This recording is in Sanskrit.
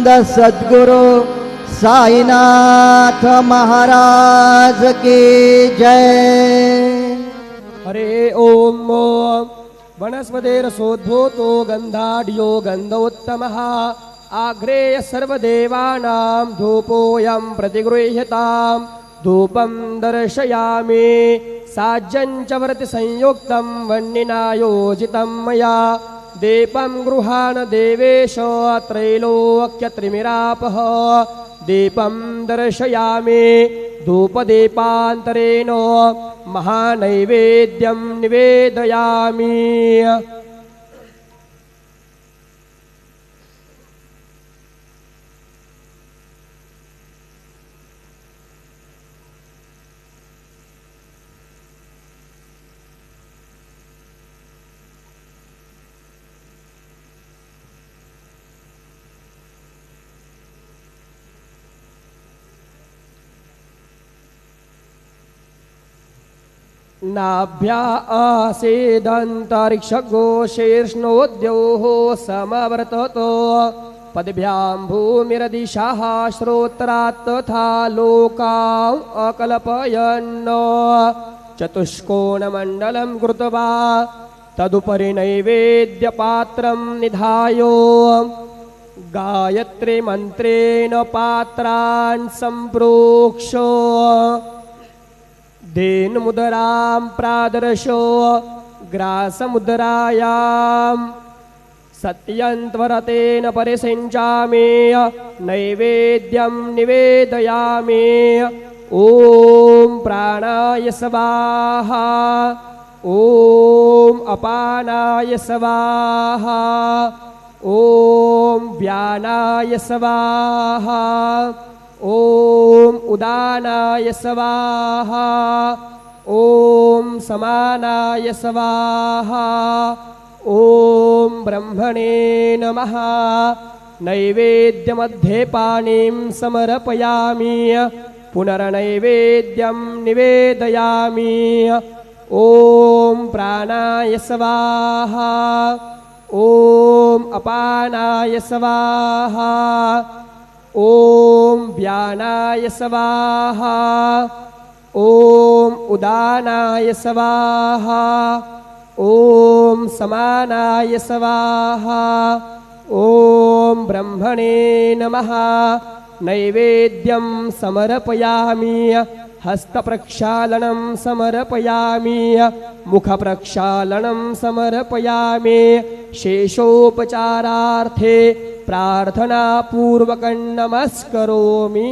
सच्चिदानंद सद्गुरु साईनाथ महाराज की जय। हरे ॐ वनस्पतेरसोद्भूतो गन्धाढ्यो गन्धोत्तमः। आघ्रेय सर्वदेवानां धूपोऽयं प्रतिगृह्यताम्। धूपं दर्शयामि। साज्यं च व्रतिसंयुक्तं वह्निना योजितं मया दीपं गृहाण देवेश त्रैलोक्यत्रिमिरापः दीपं दर्शयामि धूपदीपान्तरेण महानैवेद्यं निवेदयामि नाभ्या आसीदन्तरिक्षघोषेष्णोद्योः समवर्ततो। पद्भ्यां भूमिरदिशाः श्रोत्रात् तथा लोकाम् अकल्पयन् चतुष्कोणमण्डलं कृत्वा तदुपरि नैवेद्यपात्रं निधाय। गायत्रीमन्त्रेण पात्रान् सम्प्रोक्ष धेनुमुदरां प्रादर्शो ग्रासमुदरायां सत्यन्त्वरतेन परिसिञ्चामि नैवेद्यं निवेदयामि। ॐ प्राणाय स्वाहा ॐ अपानाय स्वाहा ॐ व्यानाय स्वाहा ॐ उदानाय स्वाहा। ॐ समानाय स्वाहा। ॐ ब्रह्मणे नमः। नैवेद्यमध्ये पाणिं समर्पयामि। पुनर्नैवेद्यं निवेदयामि। ॐ प्राणाय स्वाहा। ॐ अपानाय स्वाहा ॐ व्यानाय स्वाहा ॐ उदानाय स्वाहा ॐ समानाय स्वाहा ॐ ब्रह्मणे नमः। नैवेद्यं समर्पयामि हस्तप्रक्षालनं समर्पयामि मुखप्रक्षालनं समर्पयामि शेषोपचारार्थे प्रार्थनापूर्वकं नमस्करोमि